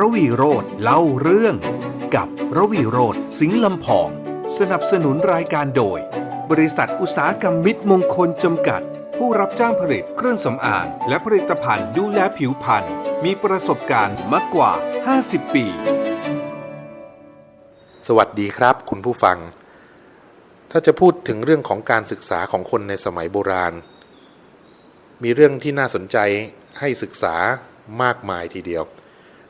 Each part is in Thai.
ระวีโรธเล่าเรื่อง กับระวีโรธสิงห์ลำพอง สนับสนุนรายการโดย บริษัทอุตสาหกรรมมิตรมงคลจำกัด ผู้รับจ้างผลิตเครื่องสำอางและผลิตภัณฑ์ดูแลผิวพรรณมีประสบการณ์มากกว่า 50 ปี สวัสดีครับ คุณผู้ฟัง ถ้าจะพูดถึงเรื่องของการศึกษาของคนในสมัยโบราณ มีเรื่องที่น่าสนใจให้ศึกษามากมายทีเดียว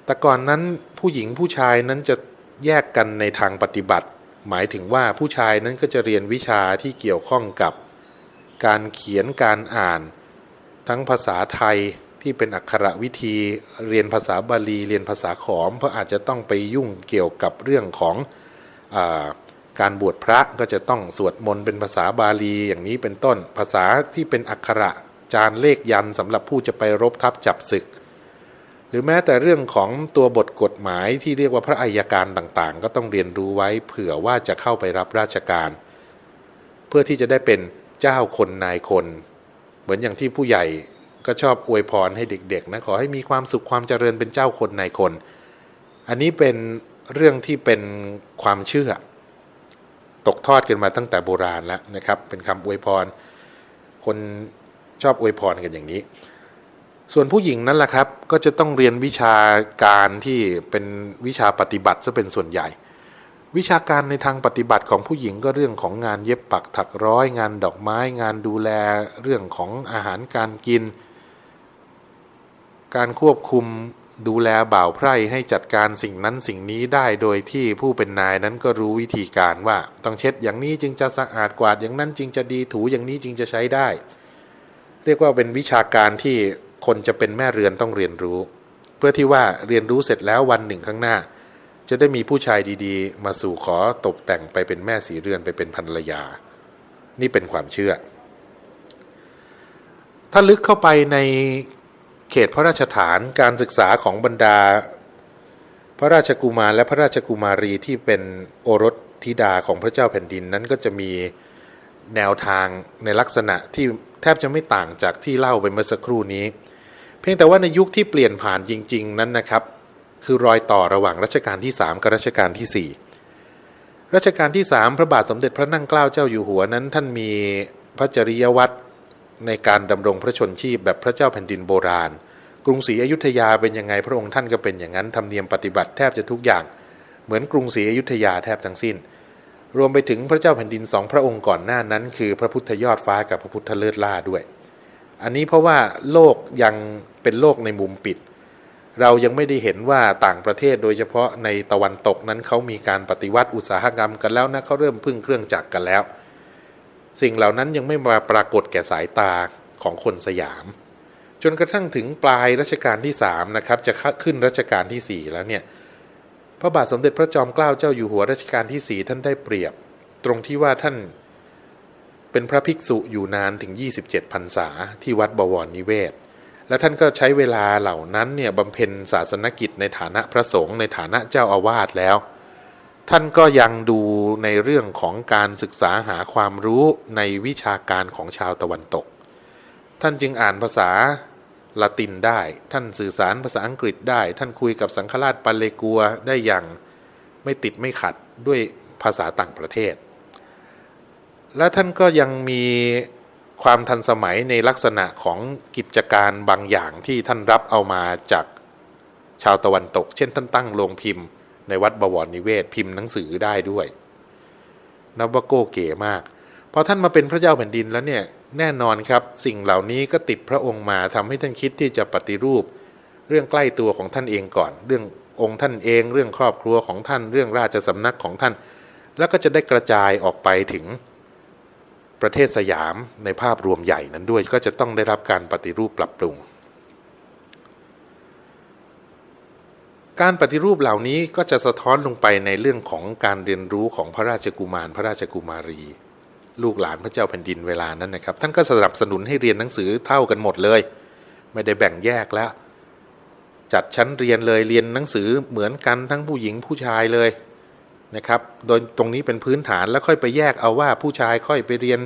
แต่ก่อนนั้นผู้หญิงผู้ชายนั้นจะแยกกันในทางปฏิบัติ หมายถึงว่าผู้ชายนั้นก็จะเรียนวิชาที่เกี่ยวข้องกับ การเขียนการอ่าน ทั้งภาษาไทยที่เป็นอักขระวิธีเรียนภาษาบาลี เรียนภาษาขอม เพราะอาจจะต้องไปยุ่งเกี่ยวกับเรื่องของอาการบวชพระก็จะต้องสวดมนต์เป็นภาษาบาลีอย่างนี้เป็นต้น ภาษาที่เป็นอักขระจานเลขยันสำหรับผู้จะไปรบทัพจับศึก รือแม้แต่เรื่องของตัวบทกฎหมายที่เรียกว่าพระอัยการต่างๆ ก็ต้องเรียนรู้ไว้เผื่อว่าจะเข้าไปรับราชการ เพื่อที่จะได้เป็นเจ้าคนนายคน เหมือนอย่างที่ผู้ใหญ่ก็ชอบอวยพรให้เด็กๆนะขอให้มีความสุขความเจริญเป็นเจ้าคนนายคน อันนี้เป็นเรื่องที่เป็นความเชื่อ ตกทอดกันมาตั้งแต่โบราณแล้วนะครับ เป็นคำอวยพร คนชอบอวยพรกันอย่างนี้ ส่วนผู้หญิงนั่นแหละครับ ก็จะต้องเรียนวิชาการที่เป็นวิชาปฏิบัติซะเป็นส่วนใหญ่ วิชาการในทางปฏิบัติของผู้หญิงก็เรื่องของงานเย็บปักถักร้อย งานดอกไม้ งานดูแลเรื่องของอาหารการกิน การควบคุมดูแลบ่าวไพร่ให้จัดการสิ่งนั้นสิ่งนี้ได้โดยที่ผู้เป็นนายนั้นก็รู้วิธีการว่า ต้องเช็ดอย่างนี้จึงจะสะอาดกวาดอย่างนั้นจึงจะดีถูอย่างนี้จึงจะใช้ได้ เรียกว่าเป็นวิชาการที่ คนจะเป็นแม่เรือนต้องเรียนรู้ เพื่อที่ว่าเรียนรู้เสร็จแล้ววันหนึ่งข้างหน้า จะได้มีผู้ชายดีๆ มาสู่ขอตกแต่งไปเป็นแม่สีเรือนไปเป็นภรรยา นี่เป็นความเชื่อ ถ้าลึกเข้าไปในเขตพระราชฐานการศึกษาของบรรดา พระราชกุมารและพระราชกุมารีที่เป็นโอรสธิดาของพระเจ้าแผ่นดินนั้นก็จะมี แนวทางในลักษณะที่แทบจะไม่ต่างจากที่เล่าไปเมื่อสักครู่นี้ เพียงแต่ว่าในยุคที่เปลี่ยนผ่านจริง ๆ นั้นนะครับ คือรอยต่อระหว่างรัชกาลที่ 3 กับรัชกาลที่ 4 รัชกาลที่ 3 พระบาทสมเด็จพระนั่งเกล้าเจ้าอยู่หัวนั้น ท่านมีพระจริยวัตรในการดำรงพระชนชีพแบบพระเจ้าแผ่นดินโบราณ กรุงศรีอยุธยาเป็นยังไงพระองค์ท่านก็เป็นอย่างนั้นทำเนียมปฏิบัติแทบจะทุกอย่างเหมือนกรุงศรีอยุธยาแทบทั้งสิ้น รวมไปถึงพระเจ้าแผ่นดินสองพระองค์ก่อนหน้านั้น คือพระพุทธยอดฟ้ากับพระพุทธเลิศล่าด้วย อันนี้เพราะว่าโลกยังเป็นโลกในมุมปิด เรายังไม่ได้เห็นว่าต่างประเทศโดยเฉพาะในตะวันตกนั้นเขามีการปฏิวัติอุตสาหกรรมกันแล้วนะเขาเริ่มพึ่งเครื่องจักรกันแล้ว สิ่งเหล่านั้นยังไม่มาปรากฏแก่สายตาของคนสยาม จนกระทั่งถึงปลายรัชกาลที่3นะครับจะขึ้นรัชกาลที่4แล้วเนี่ย พระบาทสมเด็จพระจอมเกล้าเจ้าอยู่หัวรัชกาลที่4ท่านได้เปรียบ ตรงที่ว่าท่านเป็นพระภิกษุอยู่นานถึง 27พรรษาที่วัดบวรนิเวศ และท่านก็ใช้เวลาเหล่านั้นเนี่ยบำเพ็ญศาสนกิจในฐานะพระสงฆ์ในฐานะเจ้าอาวาสแล้ว ท่านก็ยังดูในเรื่องของการศึกษาหาความรู้ในวิชาการของชาวตะวันตก ท่านจึงอ่านภาษา ละตินได้ ท่านสื่อสารภาษาอังกฤษได้ ท่านคุยกับสังฆราชปัลเลกัวได้อย่างไม่ติดไม่ขัดด้วยภาษาต่างประเทศ และท่านก็ยังมีความทันสมัยในลักษณะของกิจการบางอย่างที่ท่านรับเอามาจากชาวตะวันตก เช่นท่านตั้งโรงพิมพ์ในวัดบวรนิเวศพิมพ์หนังสือได้ด้วยนับว่าโก้เก๋มากพอท่านมาเป็นพระเจ้าแผ่นดินแล้วเนี่ย แน่นอนครับ สิ่งเหล่านี้ก็ติดพระองค์มาทำให้ท่านคิดที่จะปฏิรูป เรื่องใกล้ตัวของท่านเองก่อน เรื่ององค์ท่านเอง เรื่องครอบครัวของท่าน เรื่องราชสำนักของท่าน แล้วก็จะได้กระจายออกไปถึงประเทศสยามในภาพรวมใหญ่นั้นด้วยก็จะต้องได้รับการปฏิรูปปรับปรุง การปฏิรูปเหล่านี้ก็จะสะท้อนลงไปในเรื่องของการเรียนรู้ของพระราชกุมารพระราชกุมารี ลูกหลานพระเจ้าแผ่นดินเวลานั้นนะครับ ท่านก็สนับสนุนให้เรียนหนังสือเท่ากันหมดเลย ไม่ได้แบ่งแยกแล้ว จัดชั้นเรียนเลยเรียนหนังสือเหมือนกันทั้งผู้หญิงผู้ชายเลยนะครับ โดยตรงนี้เป็นพื้นฐานแล้วค่อยไปแยกเอาว่าผู้ชายค่อยไปเรียน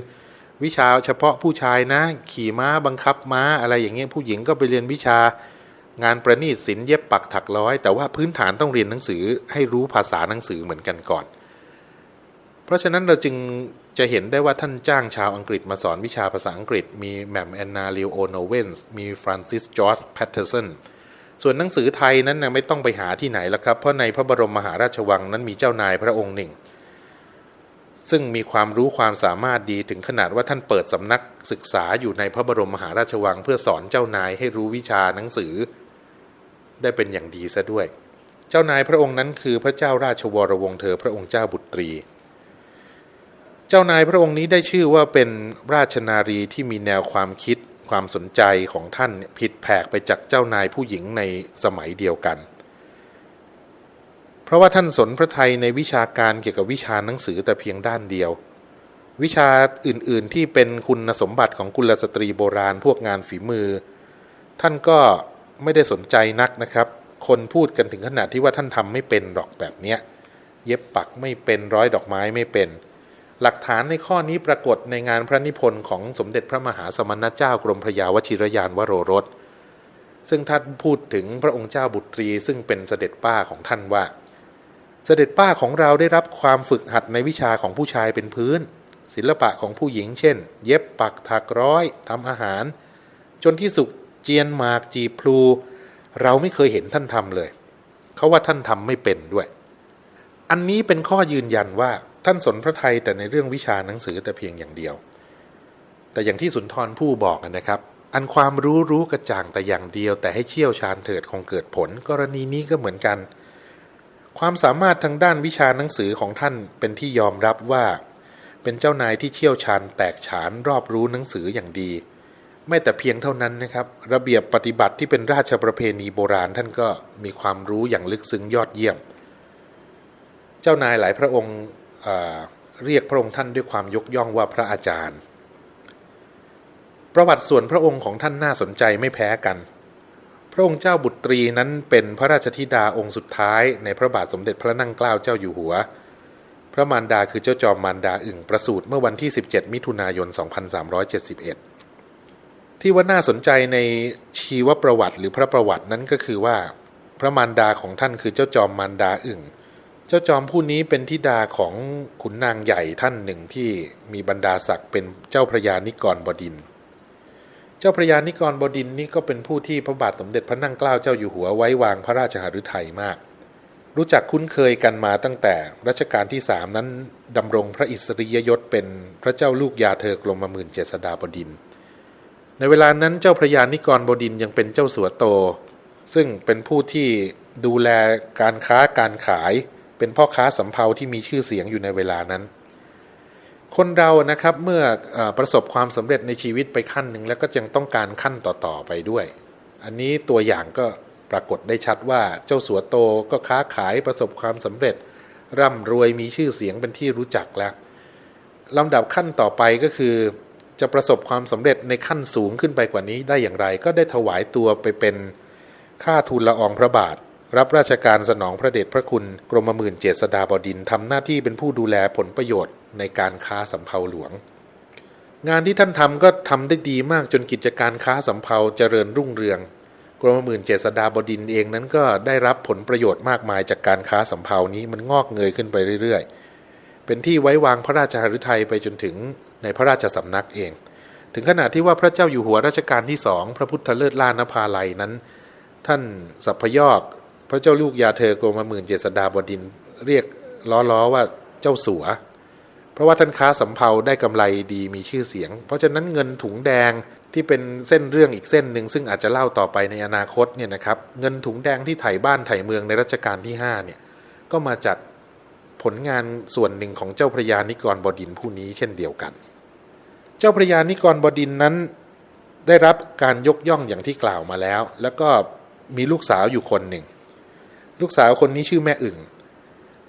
วิชาเฉพาะผู้ชายนะ ขี่ม้าบังคับม้าอะไรอย่างเงี้ยผู้หญิงก็ไปเรียนวิชางานประณีตศิลป์เย็บปักถักร้อย แต่ว่าพื้นฐานต้องเรียนหนังสือให้รู้ภาษาหนังสือเหมือนกันก่อน เพราะฉะนั้นเราจึง จะเห็นได้ว่าท่านจ้างชาวอังกฤษมาสอนวิชาภาษาอังกฤษ มีแมมแอนนาลิโอโนเวนส์มีฟรานซิสจอร์จแพตเทอร์สันส่วนหนังสือไทยนั้นนะไม่ต้องไปหาที่ไหนแล้วครับ เพราะในพระบรมมหาราชวังนั้นมีเจ้านายพระองค์หนึ่ง ซึ่งมีความรู้ความสามารถดีถึงขนาดว่าท่านเปิดสำนักศึกษาอยู่ในพระบรมมหาราชวัง เพื่อสอนเจ้านายให้รู้วิชาหนังสือ ได้เป็นอย่างดีซะด้วย เจ้านายพระองค์นั้นคือพระเจ้าราชวรวงศ์เธอพระองค์เจ้าบุตรี เจ้านายพระองค์นี้ได้ชื่อว่าเป็นราชนารีที่มีแนวความคิดความสนใจของท่านผิดแผกไปจากเจ้านายผู้หญิงในสมัยเดียวกัน เพราะว่าท่านสนพระไทยในวิชาการเกี่ยวกับวิชาหนังสือแต่เพียงด้านเดียว วิชาอื่นๆที่เป็นคุณสมบัติของกุลสตรีโบราณพวกงานฝีมือ ท่านก็ไม่ได้สนใจนักนะครับ คนพูดกันถึงขนาดที่ว่าท่านทำไม่เป็นหรอกแบบเนี้ย เย็บปักไม่เป็นร้อยดอกไม้ไม่เป็น หลักฐานในข้อนี้ปรากฏในงานพระนิพนธ์ของสมเด็จพระมหาสมณเจ้ากรมพระยาวชิรยานวโรรส ซึ่งท่านพูดถึงพระองค์เจ้าบุตรี ซึ่งเป็นเสด็จป้าของท่านว่า เสด็จป้าของเราได้รับความฝึกหัดในวิชาของผู้ชายเป็นพื้น ศิลปะของผู้หญิง เช่น เย็บปักถักร้อยทำอาหาร จนที่สุดเจียนหมากจีพลู เราไม่เคยเห็นท่านทำเลย เขาว่าท่านทำไม่เป็นด้วย อันนี้เป็นข้อยืนยันว่า ท่านสนพระไทยแต่ในเรื่องวิชาหนังสือแต่เพียงอย่างเดียว แต่อย่างที่สุนทรผู้บอกนะครับ อันความรู้รู้กระจ่างแต่อย่างเดียว แต่ให้เชี่ยวชาญเถิดคงเกิดผล กรณีนี้ก็เหมือนกัน ความสามารถทางด้านวิชาหนังสือของท่านเป็นที่ยอมรับว่า เป็นเจ้านายที่เชี่ยวชาญแตกฉานรอบรู้หนังสืออย่างดี ไม่แต่เพียงเท่านั้นนะครับ ระเบียบปฏิบัติที่เป็นราชประเพณีโบราณท่านก็มีความรู้อย่างลึกซึ้งยอดเยี่ยม เจ้านายหลายพระองค์ เรียกพระองค์ท่านด้วยความยกย่องว่าพระอาจารย์ ประวัติส่วนพระองค์ของท่านน่าสนใจไม่แพ้กัน พระองค์เจ้าบุตรีนั้นเป็นพระราชธิดาองค์สุดท้ายในพระบาทสมเด็จพระนั่งเกล้าเจ้าอยู่หัว พระมารดาคือเจ้าจอมมารดาอึ่งประสูติเมื่อวันที่ 17 มิถุนายน 2371 ที่ว่าน่าสนใจในชีวประวัติหรือพระประวัตินั้นก็คือว่า พระมารดาของท่านคือเจ้าจอมมารดาอึ่ง เจ้าจอมผู้นี้เป็นธิดาของขุนนางใหญ่ท่านหนึ่งที่มีบรรดาศักดิ์เป็นเจ้าพระยานิกรบดิน เจ้าพระยานิกรบดินนี่ก็เป็นผู้ที่พระบาทสมเด็จพระนั่งเกล้าเจ้าอยู่หัวไว้วางพระราชหฤทัยมาก รู้จักคุ้นเคยกันมาตั้งแต่รัชกาลที่สามนั้นดำรงพระอิสริยยศเป็นพระเจ้าลูกยาเธอกรมหมื่นเจษฎาบดิน ในเวลานั้นเจ้าพระยานิกรบดินยังเป็นเจ้าสัวโต ซึ่งเป็นผู้ที่ดูแลการค้าการขาย เป็นพ่อค้าสำเภาที่มีชื่อเสียงอยู่ในเวลานั้น คนเรานะครับเมื่อออประสบความสำเร็จในชีวิตไปขั้นหนึ่งแล้วก็ยังต้องการขั้นต่อๆไปด้วย อันนี้ตัวอย่างก็ปรากฏได้ชัดว่าเจ้าสัวโตก็ค้าขายประสบความสำเร็จ ร่ำรวยมีชื่อเสียงเป็นที่รู้จักแล้วลำดับขั้นต่อไปก็คือจะประสบความสำเร็จในขั้นสูงขึ้นไปกว่านี้ได้อย่างไร ก็ได้ถวายตัวไปเป็นข้าทูลละอองพระบาท รับราชการสนองพระเดชพระคุณ กรมหมื่นเจษฎาบดินทำหน้าที่เป็นผู้ดูแลผลประโยชน์ในการค้าสำเภาหลวง งานที่ท่านทำก็ทำได้ดีมากจนกิจการค้าสำเภาเจริญรุ่งเรือง กรมหมื่นเจษฎาบดินเองนั้นก็ได้รับผลประโยชน์มากมายจากการค้าสำเภานี้มันงอกเงยขึ้นไปเรื่อยๆ เป็นที่ไว้วางพระราชหฤทัยไปจนถึงในพระราชสำนักเอง ถึงขนาดที่ว่าพระเจ้าอยู่หัวรัชกาลที่สองพระพุทธเลิศล่านภาลัยนั้น ท่านสัพพยอก พระเจ้าลูกยาเธอกรมหมื่นเจษฎาบดินเรียกล้อๆว่าเจ้าสัว เพราะว่าท่านค้าสำเภาได้กำไรดีมีชื่อเสียง เพราะฉะนั้นเงินถุงแดงที่เป็นเส้นเรื่องอีกเส้นหนึ่งซึ่งอาจจะเล่าต่อไปในอนาคตเนี่ยนะครับ เงินถุงแดงที่ไถ่บ้านไถ่เมืองในรัชกาลที่5เนี่ยก็มาจากผลงานส่วนหนึ่งของเจ้าพระยานิกรบดินผู้นี้เช่นเดียวกัน เจ้าพระยานิกรบดินนั้นได้รับการยกย่องอย่างที่กล่าวมาแล้ว แล้วก็มีลูกสาวอยู่คนหนึ่ง ลูกสาวคนนี้ชื่อแม่อึ่ง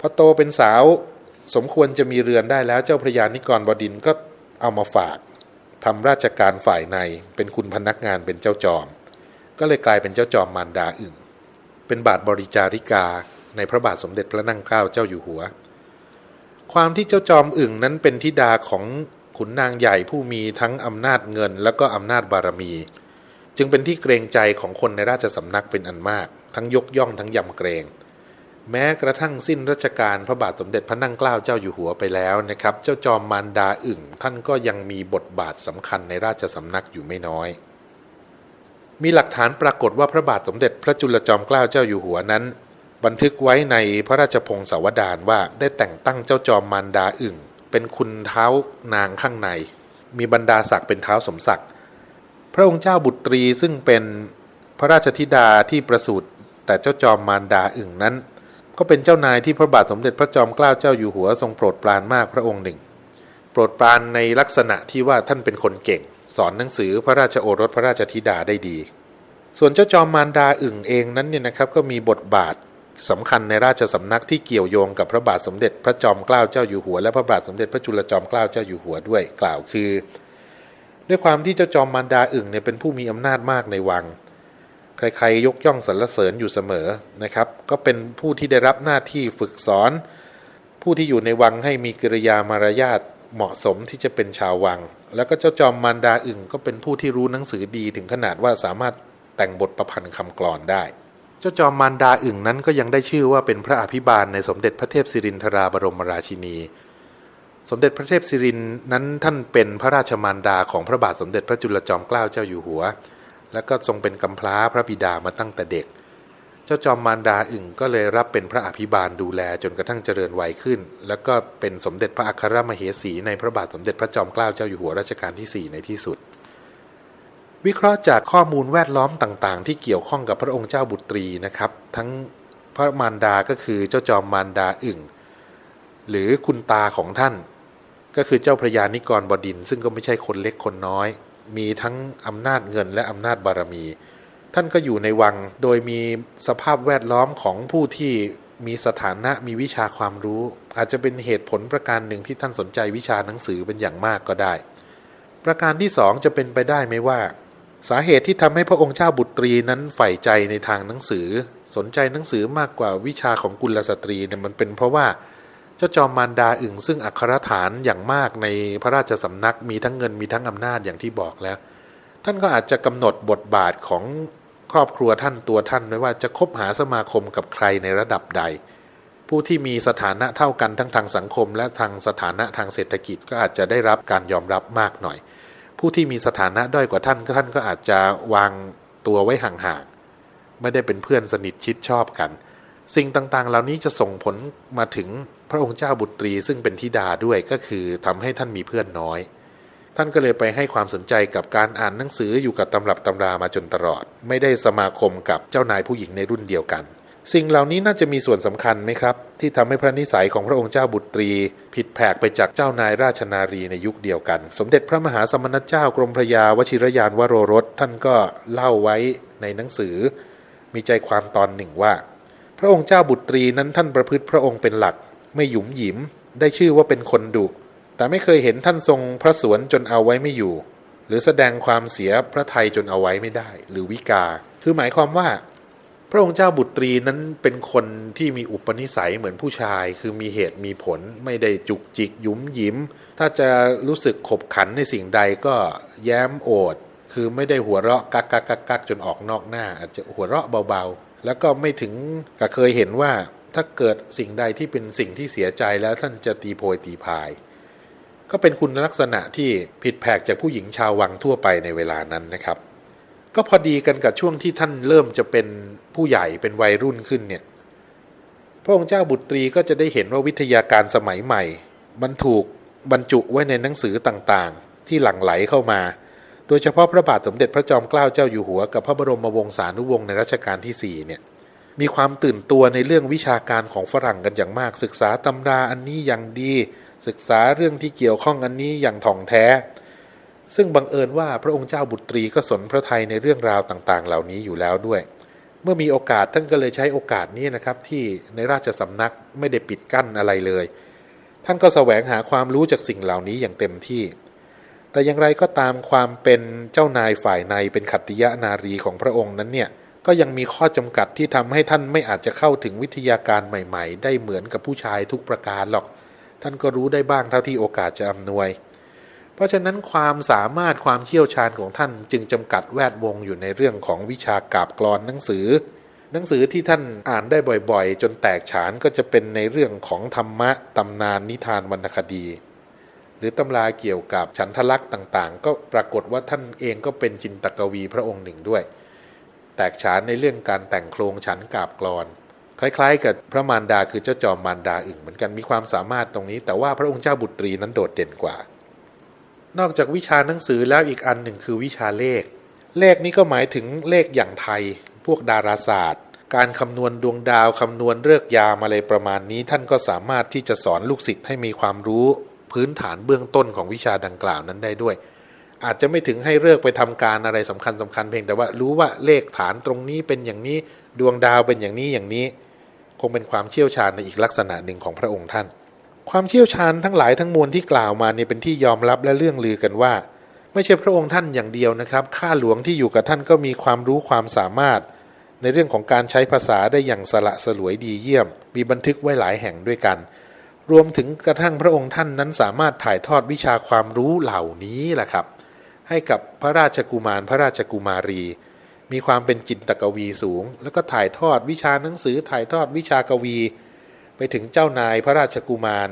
พอโตเป็นสาวสมควรจะมีเรือนได้แล้วเจ้าพระยานิกรบดินก็เอามาฝากทำราชการฝ่ายในเป็นคุณพนักงานเป็นเจ้าจอม ก็เลยกลายเป็นเจ้าจอมมารดาอึ่ง เป็นบาทบริจาริกาในพระบาทสมเด็จพระนั่งเกล้าเจ้าอยู่หัว ความที่เจ้าจอมอึ่งนั้นเป็นธิดาของขุนนางใหญ่ผู้มีทั้งอำนาจเงิน และก็อำนาจบารมี จึงเป็นที่เกรงใจของคนในราชสำนักเป็นอันมาก ทั้งยกย่องทั้งยำเกรง แม้กระทั่งสิ้นรัชกาลพระบาทสมเด็จพระนั่งเกล้าเจ้าอยู่หัวไปแล้วนะครับ เจ้าจอมมารดาอึ่ง ท่านก็ยังมีบทบาทสำคัญในราชสำนักอยู่ไม่น้อย มีหลักฐานปรากฏว่าพระบาทสมเด็จพระจุลจอมเกล้าเจ้าอยู่หัวนั้น บันทึกไว้ในพระราชพงศาวดารว่าได้แต่งตั้งเจ้าจอมมารดาอึ่ง เป็นคุณเท้านางข้างใน มีบรรดาศักดิ์เป็นเท้าสมศักดิ์ พระองค์เจ้าบุตรีซึ่งเป็นพระราชธิดาที่ประสูติแต่เจ้าจอมมารดาอึ่งนั้น ก็เป็นเจ้านายที่พระบาทสมเด็จพระจอมเกล้าเจ้าอยู่หัวทรงโปรดปรานมากพระองค์หนึ่ง โปรดปรานในลักษณะที่ว่าท่านเป็นคนเก่ง สอนหนังสือพระราชโอรสพระราชธิดาได้ดี ส่วนเจ้าจอมมารดาอึ่งเองนั้นเนี่ยนะครับก็มีบทบาทสำคัญในราชสำนักที่เกี่ยวโยงกับพระบาทสมเด็จพระจอมเกล้าเจ้าอยู่หัวและพระบาทสมเด็จพระจุลจอมเกล้าเจ้าอยู่หัวด้วยกล่าวคือ ด้วยความที่เจ้าจอมมารดาอึ่งเนี่ยเป็นผู้มีอำนาจมากในวัง ใครๆยกย่องสรรเสริญอยู่เสมอนะครับ ก็เป็นผู้ที่ได้รับหน้าที่ฝึกสอน ผู้ที่อยู่ในวังให้มีกิริยามารยาทเหมาะสมที่จะเป็นชาววัง แล้วก็เจ้าจอมมารดาอึ่งก็เป็นผู้ที่รู้หนังสือดีถึงขนาดว่าสามารถแต่งบทประพันธ์คำกลอนได้ เจ้าจอมมารดาอึ่งนั้นก็ยังได้ชื่อว่าเป็นพระอภิบาลในสมเด็จพระเทพสิรินทราบรมราชินี สมเด็จพระเทพสิรินนั้นท่านเป็นพระราชมารดาของพระบาทสมเด็จพระจุลจอมเกล้าเจ้าอยู่หัว และก็ทรงเป็นกำพร้าพระบิดามาตั้งแต่เด็ก เจ้าจอมมารดาอึ่งก็เลยรับเป็นพระอภิบาลดูแลจนกระทั่งเจริญวัยขึ้น แล้วก็เป็นสมเด็จพระอัครมเหสีในพระบาทสมเด็จพระจอมเกล้าเจ้าอยู่หัวรัชกาลที่ 4 ในที่สุด วิเคราะห์จากข้อมูลแวดล้อมต่างๆ ที่เกี่ยวข้องกับพระองค์เจ้าบุตรีนะครับ ทั้งพระมารดาก็คือเจ้าจอมมารดาอึ่งหรือคุณตาของท่าน ก็คือเจ้าพระยานิกรบดิน ซึ่งก็ไม่ใช่คนเล็กคนน้อย มีทั้งอำนาจเงินและอำนาจบารมี ท่านก็อยู่ในวังโดยมีสภาพแวดล้อมของผู้ที่มีสถานะมีวิชาความรู้ อาจจะเป็นเหตุผลประการหนึ่งที่ท่านสนใจวิชาหนังสือเป็นอย่างมากก็ได้ ประการที่สองจะเป็นไปได้ไหมว่า สาเหตุที่ทำให้พระองค์เจ้าบุตรีนั้นใฝ่ใจในทางหนังสือ สนใจหนังสือมากกว่าวิชาของกุลสตรีเนี่ยมันเป็นเพราะว่า จ้าจอมมารดาอึ่งซึ่งอัครฐานอย่างมากในพระราชสำนักมีทั้งเงินมีทั้งอำนาจอย่างที่บอกแล้ว ท่านก็อาจจะกำหนดบทบาทของครอบครัวท่านตัวท่านไว้ว่าจะคบหาสมาคมกับใครในระดับใด ผู้ที่มีสถานะเท่ากันทั้งทางสังคม และทางสถานะทางเศรษฐกิจก็อาจจะได้รับการยอมรับมากหน่อย ผู้ที่มีสถานะด้อยกว่าท่านก็ท่านก็อาจจะวางตัวไว้ห่างๆไม่ได้เป็นเพื่อนสนิทชิดชอบกัน สิ่งต่างๆ เหล่านี้จะส่งผลมาถึงพระองค์เจ้าบุตรีซึ่งเป็นธิดาด้วยก็คือทำให้ท่านมีเพื่อนน้อย ท่านก็เลยไปให้ความสนใจกับการอ่านหนังสืออยู่กับตำรับตำรามาจนตลอด ไม่ได้สมาคมกับเจ้านายผู้หญิงในรุ่นเดียวกัน สิ่งเหล่านี้น่าจะมีส่วนสำคัญไหมครับ ที่ทำให้พระนิสัยของพระองค์เจ้าบุตรี ผิดแผกไปจากเจ้านายราชนารีในยุคเดียวกัน สมเด็จพระมหาสมณเจ้ากรมพระยาวชิรยานวโรรสท่านก็เล่าไว้ในหนังสือ มีใจความตอนหนึ่งว่า ระองค์เจ้าบุตรีนั้นท่านประพฤติพระองค์เป็นหลัก ไม่หยุมหยิมได้ชื่อว่าเป็นคนดุ แต่ไม่เคยเห็นท่านทรงพระสวนจนเอาไว้ไม่อยู่ หรือแสดงความเสียพระไทยจนเอาไว้ไม่ได้ หรือวิกา คือหมายความว่า พระองค์เจ้าบุตรีนั้นเป็นคนที่มีอุปนิสัยเหมือนผู้ชาย คือมีเหตุมีผล ไม่ได้จุกจิกยุมยิมถ้าจะรู้สึกขบขันในสิ่งใดก็แย้มโอดคือไม่ได้หัวเราะกักกักกักกักจนออกนอกหน้าอาจจะหัวเราะเบาๆ แล้วก็ไม่ถึงกับเคยเห็นว่าถ้าเกิดสิ่งใดที่เป็นสิ่งที่เสียใจแล้วท่านจะตีโพยตีพาย ก็เป็นคุณลักษณะที่ผิดแผกจากผู้หญิงชาววังทั่วไปในเวลานั้นนะครับ ก็พอดีกันกับช่วงที่ท่านเริ่มจะเป็นผู้ใหญ่เป็นวัยรุ่นขึ้นเนี่ยพระองค์เจ้าบุตรีก็จะได้เห็นว่าวิทยาการสมัยใหม่ มันถูกบรรจุไว้ในหนังสือต่างๆ ที่หลั่งไหลเข้ามา โดยเฉพาะพระบาทสมเด็จพระจอมเกล้าเจ้าอยู่หัวกับพระบรมวงศานุวงศ์ในรัชกาลที่4เนี่ยมีความตื่นตัวในเรื่องวิชาการของฝรั่งกันอย่างมาก ศึกษาตำราอันนี้อย่างดี ศึกษาเรื่องที่เกี่ยวข้องอันนี้อย่างถ่องแท้ ซึ่งบังเอิญว่าพระองค์เจ้าบุตรีก็สนพระไทยในเรื่องราวต่างๆ เหล่านี้อยู่แล้วด้วย เมื่อมีโอกาสท่านก็เลยใช้โอกาสนี้นะครับที่ในราชสำนักไม่ได้ปิดกั้นอะไรเลย ท่านก็แสวงหาความรู้จากสิ่งเหล่านี้อย่างเต็มที่ แต่อย่างไรก็ตามความเป็นเจ้านายฝ่ายในเป็นขัตติยนารีของพระองค์นั้นเนี่ยก็ยังมีข้อจำกัดที่ทำให้ท่านไม่อาจจะเข้าถึงวิทยาการใหม่ ๆ ได้เหมือนกับผู้ชายทุกประการหรอก ท่านก็รู้ได้บ้างเท่าที่โอกาสจะอำนวย เพราะฉะนั้นความสามารถความเชี่ยวชาญของท่านจึงจำกัดแวดวงอยู่ในเรื่องของวิชากาบกรอนหนังสือ หนังสือที่ท่านอ่านได้บ่อยๆ จนแตกฉานก็จะเป็นในเรื่องของธรรมะตำนานนิทานวรรณคดี รือตำราเกี่ยวกับฉันทลักษณ์ต่างๆ ก็ปรากฏว่าท่านเองก็เป็นจินตกวีพระองค์หนึ่งด้วย แตกฉานในเรื่องการแต่งโครงฉันกาบกรอน คล้ายๆ กับพระมารดาคือเจ้าจอมมารดาอึ่งเหมือนกันมีความสามารถตรงนี้ แต่ว่าพระองค์เจ้าบุตรีนั้นโดดเด่นกว่า นอกจากวิชาหนังสือแล้วอีกอันหนึ่งคือวิชาเลข เลขนี้ก็หมายถึงเลขอย่างไทย พวกดาราศาสตร์การคำนวณดวงดาวคำนวณเลิกยามอะไรประมาณนี้ ท่านก็สามารถที่จะสอนลูกศิษย์ให้มีความรู้ พื้นฐานเบื้องต้นของวิชาดังกล่าวนั้นได้ด้วย อาจจะไม่ถึงให้เลิกไปทำการอะไรสำคัญสำคัญเพียงแต่ว่ารู้ว่าเลขฐานตรงนี้เป็นอย่างนี้ดวงดาวเป็นอย่างนี้อย่างนี้ คงเป็นความเชี่ยวชาญในอีกลักษณะหนึ่งของพระองค์ท่าน ความเชี่ยวชาญทั้งหลายทั้งมวลที่กล่าวมาเนี่ยเป็นที่ยอมรับและเรื่องลือกันว่า ไม่ใช่พระองค์ท่านอย่างเดียวนะครับข้าหลวงที่อยู่กับท่านก็มีความรู้ความสามารถในเรื่องของการใช้ภาษาได้อย่างสละสลวยดีเยี่ยม มีบันทึกไว้หลายแห่งด้วยกัน รวมถึงกระทั่งพระองค์ท่านนั้นสามารถถ่ายทอดวิชาความรู้เหล่านี้แหละครับ ให้กับพระราชกุมารพระราชกุมารี มีความเป็นจินตกวีสูง แล้วก็ถ่ายทอดวิชาหนังสือถ่ายทอดวิชากวี ไปถึงเจ้านายพระราชกุมาร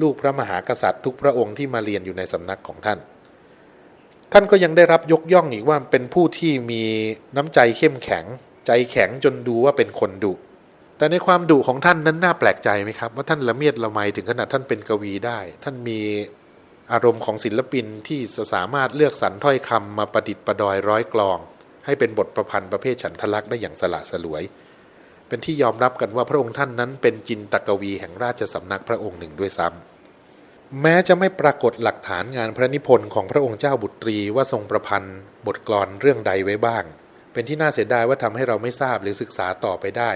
ลูกพระมหากษัตริย์ทุกพระองค์ที่มาเรียนอยู่ในสำนักของท่าน ท่านก็ยังได้รับยกย่องอีกว่าเป็นผู้ที่มีน้ำใจเข้มแข็ง ใจแข็งจนดูว่าเป็นคนดุ แต่ในความดุของท่านนั้นน่าแปลกใจไหมครับ ว่าท่านละเมียดละไมถึงขนาดท่านเป็นกวีได้ ท่านมีอารมณ์ของศิลปินที่สามารถเลือกสรรถ้อยคำมาประดิษฐ์ประดอยร้อยกลอง ให้เป็นบทประพันธ์ประเภทฉันทลักษณ์ได้อย่างสละสลวย เป็นที่ยอมรับกันว่าพระองค์ท่านนั้นเป็นจินตกวีแห่งราชสำนักพระองค์หนึ่งด้วยซ้ำแม้จะไม่ปรากฏหลักฐานงานพระนิพนธ์ของพระองค์เจ้าบุตรีว่าทรงประพันธ์บทกลอนเรื่องใดไว้บ้าง เป็นที่น่าเสียดายว่าทำให้เราไม่ทราบหรือศึกษาต่อไปได้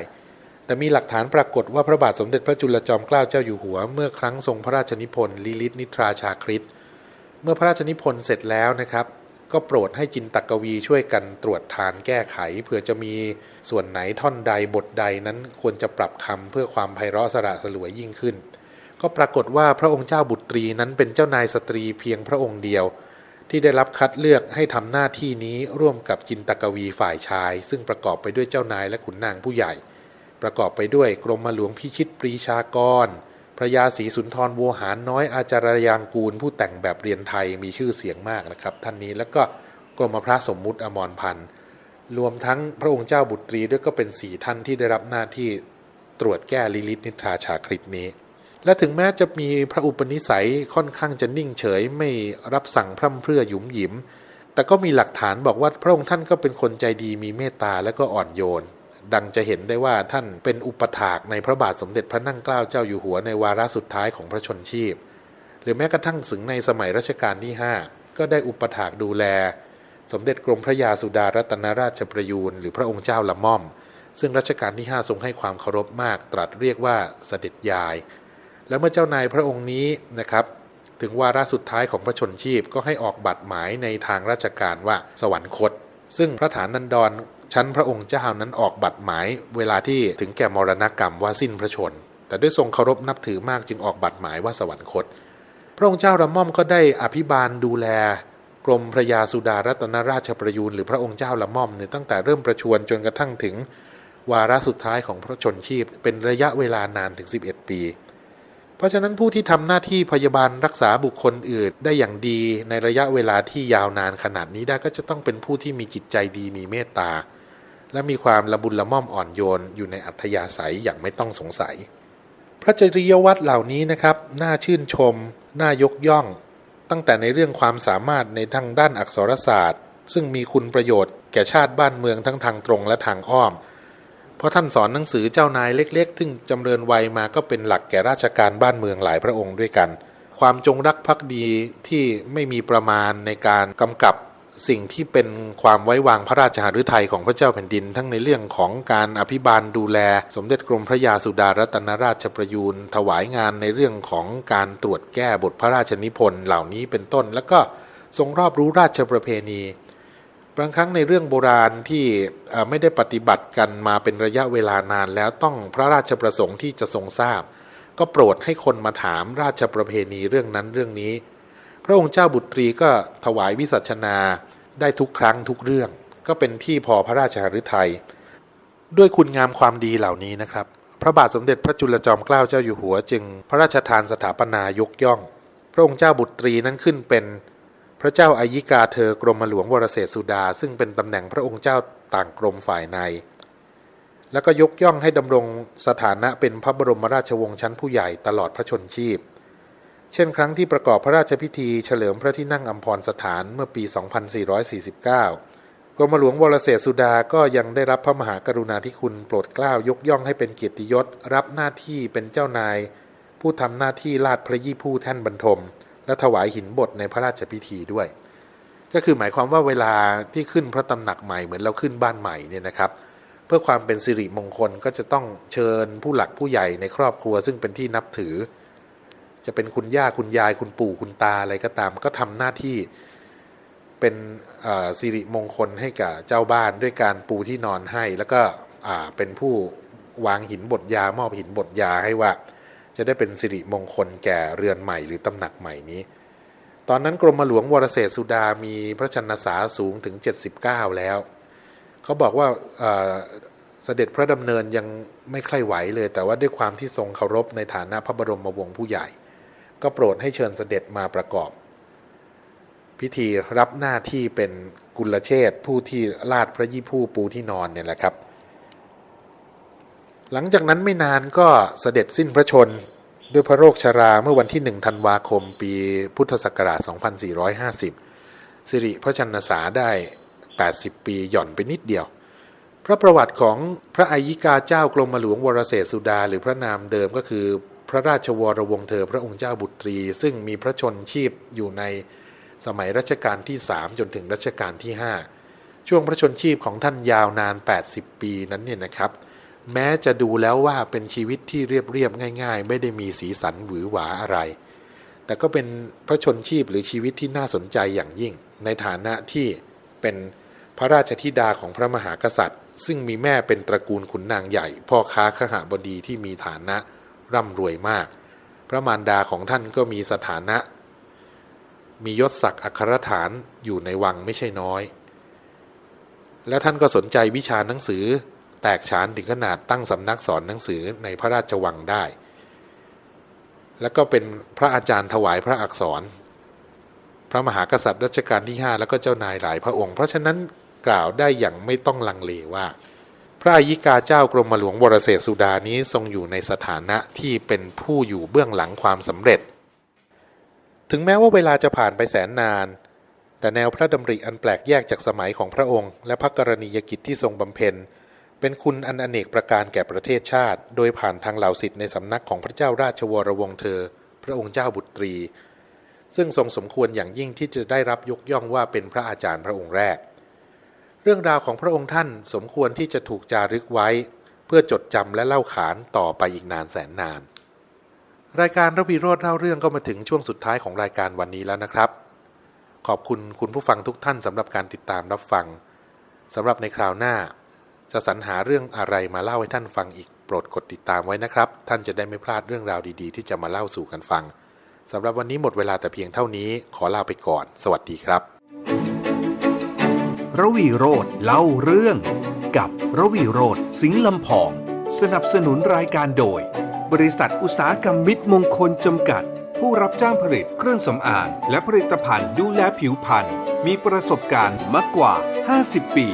แต่มีหลักฐานปรากฏว่าพระบาทสมเด็จพระจุลจอมเกล้าเจ้าอยู่หัว เมื่อครั้งทรงพระราชนิพนธ์ลิลิตนิทราชาคริตเมื่อพระราชนิพนธ์เสร็จแล้วนะครับ ก็โปรดให้จินตกวีช่วยกันตรวจทานแก้ไขเผื่อจะมีส่วนไหนท่อนใดบทใดนั้นควรจะปรับคำเพื่อความไพเราะสระสลวยยิ่งขึ้น ก็ปรากฏว่าพระองค์เจ้าบุตรีนั้นเป็นเจ้านายสตรีเพียงพระองค์เดียว ที่ได้รับคัดเลือกให้ทำหน้าที่นี้ร่วมกับจินตกวีฝ่ายชาย ซึ่งประกอบไปด้วยเจ้านายและขุนนางผู้ใหญ่ ประกอบไปด้วยกรมหลวงพิชิตปรีชากร พระยาศรีสุนทรโวหารน้อยอาจารยางกูล ผู้แต่งแบบเรียนไทยมีชื่อเสียงมากนะครับ ท่านนี้แล้วก็กรมพระสมมุติอมรพันธ์รวมทั้งพระองค์เจ้าบุตรีด้วยก็เป็นสี่ท่านที่ได้รับหน้าที่ตรวจแก้ลิลิตนิทราชาคริตนี้ และถึงแม้จะมีพระอุปนิสัยค่อนข้างจะนิ่งเฉยไม่รับสั่งพร่ำเพรื่อหยุมหยิม แต่ก็มีหลักฐานบอกว่าพระองค์ท่านก็เป็นคนใจดีมีเมตตาและก็อ่อนโยน ดังจะเห็นได้ว่าท่านเป็นอุปถากในพระบาทสมเด็จพระนั่งเกล้าเจ้าอยู่หัวในวาระสุดท้ายของพระชนชีพ หรือแม้กระทั่งถึงในสมัยรัชกาลที่ 5 ก็ได้อุปถากดูแล สมเด็จกรมพระยาสุดารัตนราชประยูนหรือพระองค์เจ้าละม่อม ซึ่งรัชกาลที่ 5 ทรงให้ความเคารพมากตรัสเรียกว่าเสด็จยาย แล้วเมื่อเจ้านายพระองค์นี้นะครับถึงวาระสุดท้ายของพระชนชีพก็ให้ออกบัตรหมายในทางราชการว่าสวรรคต ซึ่งพระฐานนันดร ชั้นพระองค์เจ้านั้นออกบัตรหมาย เวลาที่ถึงแก่มรณกรรมว่าสิ้นพระชน แต่ด้วยทรงเคารพนับถือมากจึงออกบัตรหมายว่าสวรรคต พระองค์เจ้าละม่อมก็ได้อภิบาลดูแล กรมพระยาสุดารัตนราชประยูนหรือพระองค์เจ้าละม่อมเนี่ยตั้งแต่เริ่มประชวรจนกระทั่งถึง วาระสุดท้ายของพระชนชีพ เป็นระยะเวลานานถึง 11 ปี เพราะฉะนั้นผู้ที่ทำหน้าที่พยาบาลรักษาบุคคลอื่น ได้อย่างดีในระยะเวลาที่ยาวนานขนาดนี้ได้ก็จะต้องเป็นผู้ที่มีจิตใจดีมีเมตตา และมีความละบุญละม่อมอ่อนโยน อยู่ในอัธยาศัยอย่างไม่ต้องสงสัย พระจริยวัตรเหล่านี้นะครับน่าชื่นชม น่ายกย่อง ตั้งแต่ในเรื่องความสามารถในทางด้านอักษรศาสตร์ ซึ่งมีคุณประโยชน์แก่ชาติบ้านเมืองทั้งทางตรงและทางอ้อม เพราะท่านสอนหนังสือเจ้านายเล็กๆ ซึ่งจำเริญวัยมาก็เป็นหลักแก่ราชการบ้านเมืองหลายพระองค์ด้วยกัน ความจงรักภักดีที่ไม่มีประมาณในการกำกับสิ่งที่เป็นความไว้วางพระราชหฤทัยของพระเจ้าแผ่นดิน ทั้งในเรื่องของการอภิบาลดูแล สมเด็จกรมพระยาสุดารัตนราชประยูนถวายงานในเรื่องของการตรวจแก้บทพระราชนิพนธ์เหล่านี้เป็นต้น แล้วก็ทรงรอบรู้ราชประเพณี บางครั้งในเรื่องโบราณที่ไม่ได้ปฏิบัติกันมาเป็นระยะเวลานานแล้วต้องพระราชประสงค์ที่จะทรงทราบ ก็โปรดให้คนมาถามราชประเพณีเรื่องนั้นเรื่องนี้ พระองค์เจ้าบุตรีก็ถวายวิสัชนาได้ทุกครั้งทุกเรื่อง ก็เป็นที่พอพระราชหฤทัยด้วยคุณงามความดีเหล่านี้นะครับ พระบาทสมเด็จพระจุลจอมเกล้าเจ้าอยู่หัว จึงพระราชทานสถาปนายกย่อง พระองค์เจ้าบุตรีนั้นขึ้นเป็น พระเจ้าอายิกาเธอกรมหลวงวรเศสุดา ซึ่งเป็นตำแหน่งพระองค์เจ้าต่างกรมฝ่ายใน แล้วก็ยกย่องให้ดำรงสถานะเป็นพระบรมราชวงศ์ชั้นผู้ใหญ่ตลอดพระชนชีพ เช่นครั้งที่ประกอบพระราชพิธีเฉลิมพระที่นั่งอัมพรสถานเมื่อปี 2449 กรมหลวงวรเศสุดาก็ยังได้รับพระมหากรุณาธิคุณโปรดเกล้ายกย่องให้เป็นเกียรติยศ รับหน้าที่เป็นเจ้านาย ผู้ทำหน้าที่ลาดพระยี่ผู้แท่นบรรทม และถวายหินบทในพระราชพิธีด้วย ก็คือหมายความว่าเวลาที่ขึ้นพระตำหนักใหม่เหมือนเราขึ้นบ้านใหม่เนี่ยนะครับ เพื่อความเป็นสิริมงคลก็จะต้องเชิญผู้หลักผู้ใหญ่ในครอบครัว ซึ่งเป็นที่นับถือ จะเป็นคุณย่าคุณยายคุณปู่คุณตาอะไรก็ตาม ก็ทำหน้าที่เป็นสิริมงคลให้กับเจ้าบ้านด้วยการปูที่นอนให้ แล้วก็เป็นผู้วางหินบทยามอบหินบทยาให้ว่า จะได้เป็นสิริมงคลแก่เรือนใหม่หรือตำหนักใหม่นี้ ตอนนั้นกรมหลวงวรเศสุดามีพระชนสาสูงถึง 79 แล้ว เขาบอกว่าเอ่อเสด็จพระดำเนินยังไม่ใคร่ไหวเลย แต่ว่าด้วยความที่ทรงเคารพในฐานะพระบรมวงศ์ผู้ใหญ่ ก็โปรดให้เชิญเสด็จมาประกอบ พิธีรับหน้าที่เป็นกุลเชษผู้ที่ลาดพระยี่ผู้ปูที่นอนเนี่ยแหละครับ หลังจากนั้นไม่นานก็เสด็จสิ้นพระชน ด้วยพระโรคชราเมื่อวันที่1ธันวาคมปีพุทธศักราช 2450 สิริพระชนษาได้ 80 ปีหย่อนไปนิดเดียว พระประวัติของพระอายิกาเจ้ากรมหลวงวรเศสุดาหรือพระนามเดิมก็คือ พระราชวรวงเธอพระองค์เจ้าบุตรี ซึ่งมีพระชนชีพอยู่ในสมัยรัชกาลที่3จนถึงรัชกาลที่ 5 ช่วงพระชนชีพของท่านยาวนาน 80 ปีนั้นเนี่ยนะครับ แม้จะดูแล้วว่าเป็นชีวิตที่เรียบๆง่าย ๆ ไม่ได้มีสีสันหวือหวาอะไร แต่ก็เป็นพระชนชีพหรือชีวิตที่น่าสนใจอย่างยิ่ง ในฐานะที่เป็นพระราชธิดาของพระมหากษัตริย์ ซึ่งมีแม่เป็นตระกูลขุนนางใหญ่ พ่อค้าขหบดีที่มีฐานะร่ำรวยมาก พระมารดาของท่านก็มีสถานะ มียศศักดิ์อัครฐานอยู่ในวังไม่ใช่น้อย และท่านก็สนใจวิชาหนังสือ แตกฉานถึงขนาดตั้งสำนักสอนหนังสือในพระราชวังได้ แล้วก็เป็นพระอาจารย์ถวายพระอักษร พระมหากษัตริย์รัชกาลที่ 5 แล้วก็เจ้านายหลายพระองค์ เพราะฉะนั้นกล่าวได้อย่างไม่ต้องลังเลว่า พระอยิกาเจ้ากรมหลวงวรเศสุดานี้ทรงอยู่ในสถานะที่เป็นผู้อยู่เบื้องหลังความสำเร็จ ถึงแม้ว่าเวลาจะผ่านไปแสนนานแต่แนวพระดำริอันแปลกแยกจากสมัยของพระองค์ และพระกรณียกิจที่ทรงบำเพ็ญ เป็นคุณอันอเนกประการแก่ประเทศชาติ โดยผ่านทางเหล่าสิทธิ์ในสำนักของพระเจ้าราชวรวงศ์เธอ พระองค์เจ้าบุตรี ซึ่งทรงสมควรอย่างยิ่งที่จะได้รับยกย่องว่าเป็นพระอาจารย์พระองค์แรก เรื่องราวของพระองค์ท่านสมควรที่จะถูกจารึกไว้ เพื่อจดจำและเล่าขานต่อไปอีกนานแสนนาน รายการระวีโรดเล่าเรื่องก็มาถึงช่วงสุดท้ายของรายการวันนี้แล้วนะครับ ขอบคุณคุณผู้ฟังทุกท่านสำหรับการติดตามรับฟังสำหรับในคราวหน้า จะสรรหาเรื่องอะไรมาเล่าให้ท่านฟังอีกโปรดกดติดตามไว้นะครับ ท่านจะได้ไม่พลาดเรื่องราวดี ๆ ที่จะมาเล่าสู่กันฟังสำหรับวันนี้หมดเวลาแต่เพียงเท่านี้ ขอลาไปก่อน สวัสดีครับ ระวีโรดเล่าเรื่อง กับระวีโรดสิงห์ลำพอง สนับสนุนรายการโดย บริษัทอุตสาหกรรมมิตรมงคลจำกัด ผู้รับจ้างผลิตเครื่องสำอางและผลิตภัณฑ์ดูแลผิวพรรณมีประสบการณ์มากกว่า 50 ปี